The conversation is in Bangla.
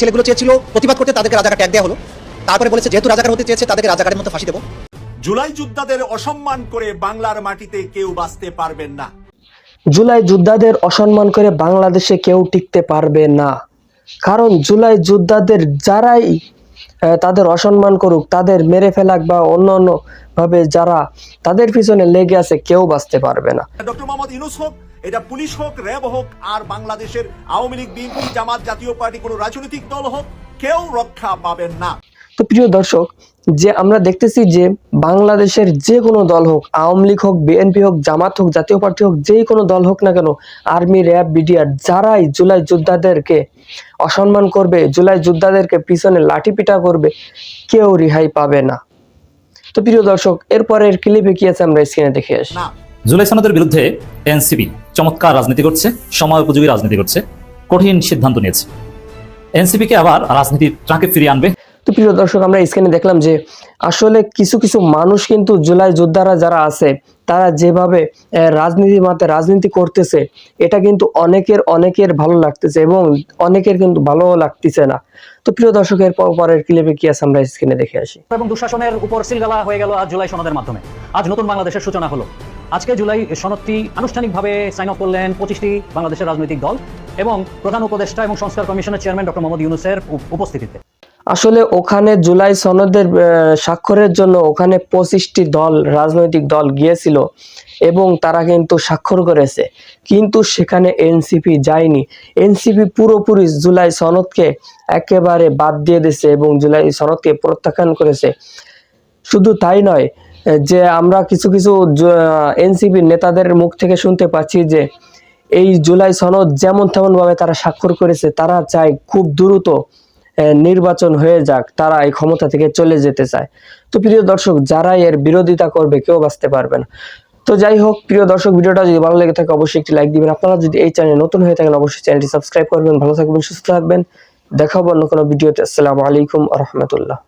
ছেলেগুলো চেয়েছিল প্রতিবাদ করতে তাদেরকে রাজাকার ট্যাগ দেওয়া হলো। তারপরে বলেছে যেহেতু রাজাকার হতে চেয়েছে তাদেরকে রাজাকারের মতো ফাঁসি দেবো। জুলাই যোদ্ধাদের অসম্মান করে বাংলার মাটিতে কেউ বাঁচতে পারবেন না। জুলাই যোদ্ধাদের অসম্মান করে বাংলাদেশে কেউ টিকতে পারবে না। কারণ জুলাই যোদ্ধাদের যারাই তাদের অসম্মান করুক তাদের মেরে ফেলাক বা অন্য অন্য ভাবে যারা তাদের পিছনে লেগে আছে কেউ বাঁচতে পারবে না। ডক্টর মোহাম্মদ ইউনুস হোক এটা পুলিশ হোক র্যাব হোক আর বাংলাদেশের আওয়ামী লীগ বিএনপি জামাত জাতীয় পার্টি কোনো রাজনৈতিক দল হোক কেউ রক্ষা পাবেন না। তো প্রিয় দর্শক যে আমরা দেখতেছি যে বাংলাদেশের যে কোনো দল হোক, আওয়ামী লীগ হোক, বিএনপি হোক, জামাত হোক, জাতীয় পার্টি হোক, যেই কোনো দল হোক না কেন, আর্মি, র্যাব, বিডিআর, যারাই জুলাই যোদ্ধাদেরকে অসম্মান করবে, জুলাই যোদ্ধাদেরকে পিছনে লাঠি পিটা করবে, কেউ রেহাই পাবে না। তো প্রিয় দর্শক, এরপরের ক্লিপে কি আছে আমরা স্ক্রিনে দেখে আসি। জুলাই সনদের বিরুদ্ধে এনসিপি চমৎকার রাজনীতি করছে সময় উপযোগী রাজনীতি করছে, কঠিন সিদ্ধান্ত নিয়েছে। এনসিপিকে আবার রাজনীতির ট্রাকে ফিরিয়ে আনবে তো প্রিয় দর্শক, আমরা স্ক্রিনে দেখলাম যে আসলে কিছু কিছু মানুষ কিন্তু জুলাই যোদ্ধারা যারা আছে, তারা যেভাবে রাজনীতির মাঠে রাজনীতি করতেছে, এটা কিন্তু অনেকের অনেকের ভালো লাগতেছে এবং অনেকের কিন্তু ভালো লাগতেছে না। তো প্রিয় দর্শকের পরের ক্লিপে কি আছে আমরা স্ক্রিনে দেখে আসি। এবং দুঃশাসনের উপর সিলগালা হয়ে গেল আজ জুলাই সনদের মাধ্যমে। আজ নতুন বাংলাদেশের সূচনা হলো। আজকে জুলাই সনদটি আনুষ্ঠানিকভাবে সাইন অফ করলেন পঁচিশটি বাংলাদেশের রাজনৈতিক দল এবং প্রধান উপদেষ্টা এবং সংস্কার কমিশনের চেয়ারম্যান ডক্টর মোহাম্মদ ইউনুসের উপস্থিতিতে। আসলে ওখানে জুলাই সনদের স্বাক্ষরের জন্য ওখানে পঁচিশটি দল, রাজনৈতিক দল গিয়েছিল এবং তারা কিন্তু স্বাক্ষর করেছে। কিন্তু সেখানে এনসিপি যায়নি। এনসিপি পুরোপুরি জুলাই সনদকে একেবারে বাদ দিয়ে দিয়েছে এবং জুলাই সনদকে প্রত্যাখ্যান করেছে। শুধু তাই নয়, যে আমরা কিছু কিছু এনসিপি নেতাদের মুখ থেকে শুনতে পাচ্ছি যে এই জুলাই সনদ যেমন তেমনভাবে তারা স্বাক্ষর করেছে, তারা চায় খুব দ্রুত নির্বাচন হয়ে যাক, তারা এই ক্ষমতা থেকে চলে যেতে চায়। তো প্রিয় দর্শক যারা এর বিরোধিতা করবে, কেউ বাঁচতে পারবে না। তো যাই হোক, প্রিয় দর্শক, ভিডিওটা যদি ভালো লেগে থাকে, অবশ্যই একটি লাইক দিবেন। আপনারা যদি এই চ্যানেল নতুন হয়ে থাকেন, অবশ্যই চ্যানেলটি সাবস্ক্রাইব করবেন, ভালো থাকবেন, সুস্থ থাকবেন। দেখাবো অন্য কোনো ভিডিওতে। আসসালামু আলাইকুম রহমতুল্লাহ।